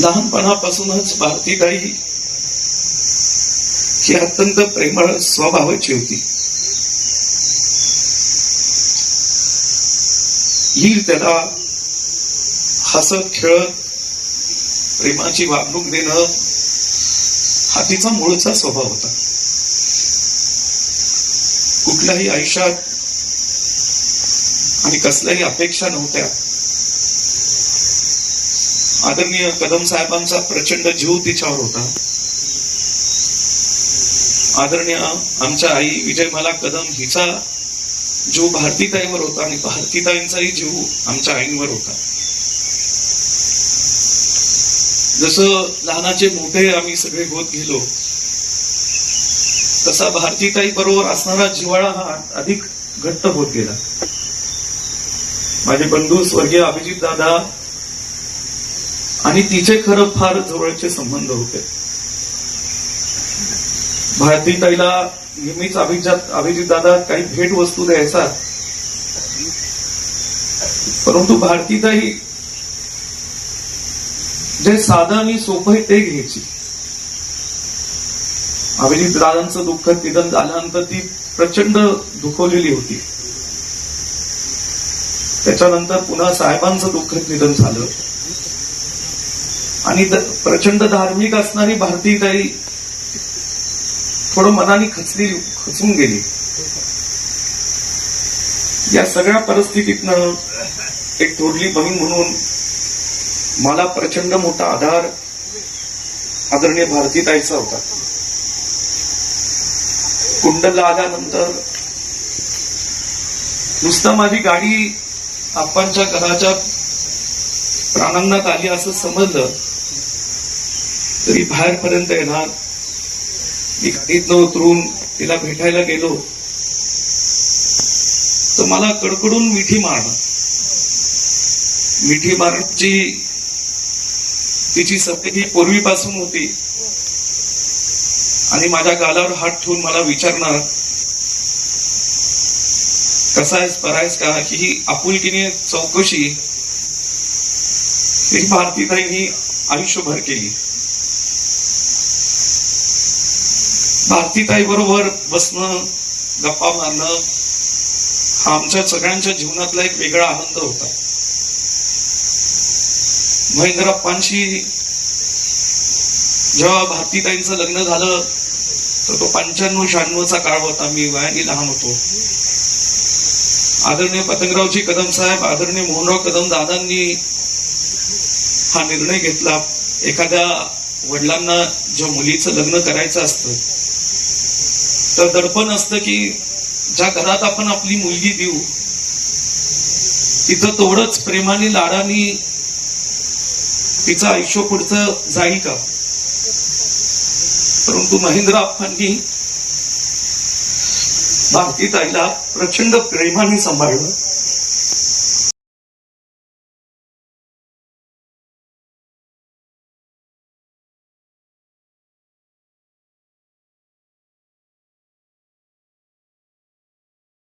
लहानपणापासूनच भारतीताई ही अत्यंत प्रेमळ स्वभावाची होती. येईल त्याला हसत खेळत प्रेमाची वागणूक देणं हा तिचा मूळचा स्वभाव होता. कुठल्याही आयुष्यात आणि कसल्याही अपेक्षा नव्हत्या आदरणीय कदम साहेबांचा प्रचंड जीव तिच्यावर होता. आदरणीय आमच्या आई विजयमाला कदम हिचा जीव भारतीताईवर होता आणि भारतीताईंचाही जीव आमच्या आईंवर होता. जसं लहानाचे मोठे आम्ही सगळे होत गेलो तसा भारतीताई बरोबर असणारा जिव्हाळा हा अधिक घट्ट होत गेला. माझे बंधू स्वर्गीय अभिजित दादा आणि तिचे खरं फार जवळचे संबंध होते. भारतीताईला नेहमीच अभिजात अभिजित दादा काही भेट वस्तू द्यायचा. परंतु भारतीताई जे साधं आणि सोपं आहे ते घ्यायची. अभिजित दादांचं दुःख निधन झाल्यानंतर ती प्रचंड दुखवलेली होती. त्याच्यानंतर पुन्हा साहेबांचं दुःख निधन झालं. आणि प्रचंड धार्मिक असणारी भारतीताई थोडं मनाने खचली खचून गेली. या सगळ्या परिस्थितीतनं एक थोरली बहीण म्हणून मला प्रचंड मोठा आधार आदरणीय भारतीताईचा होता. कुंडला आल्यानंतर नुसतं माझी गाडी आप्पांच्या घराच्या प्राणांना आली असं समजलं. तरी बाहेरपर्यंत येणार मी गाडीतनं उतरून तिला भेटायला गेलो तर मला कडकडून मिठी मारणं. मिठी मारण्याची तिची सवय ही पूर्वीपासून होती. आणि माझ्या गालावर हात ठेवून मला विचारणार कसा आहेस? बरायस का की? ही आपुलकीने चौकशी ही भारतीताईंनी आयुष्यभर केली. भारतीताई बरोबर बसणं गप्पा मारणं हा आमच्या सगळ्यांच्या जीवनातला एक वेगळा आनंद होता. महेंद्रप्पांशी जेव्हा भारतीताईंचं लग्न झालं तर तो पंच्याण्णव शहाण्णवचा काळ होता. मी वयाने लहान होतो. आदरणीय पतंगरावजी कदम साहेब आदरणीय मोहनराव कदम दादांनी हा निर्णय घेतला. एखाद्या वडिलांना ज्या मुलीचं लग्न करायचं असतं तर दडपण असतं की ज्या घरात आपण आपली मुलगी देऊ तिथं तेवढंच प्रेमाने लाडाने तिचं आयुष्य पुढचं जाईल का? परंतु महेंद्र अप्पांनी भारतीताईला प्रचंड प्रेमाने सांभाळलं.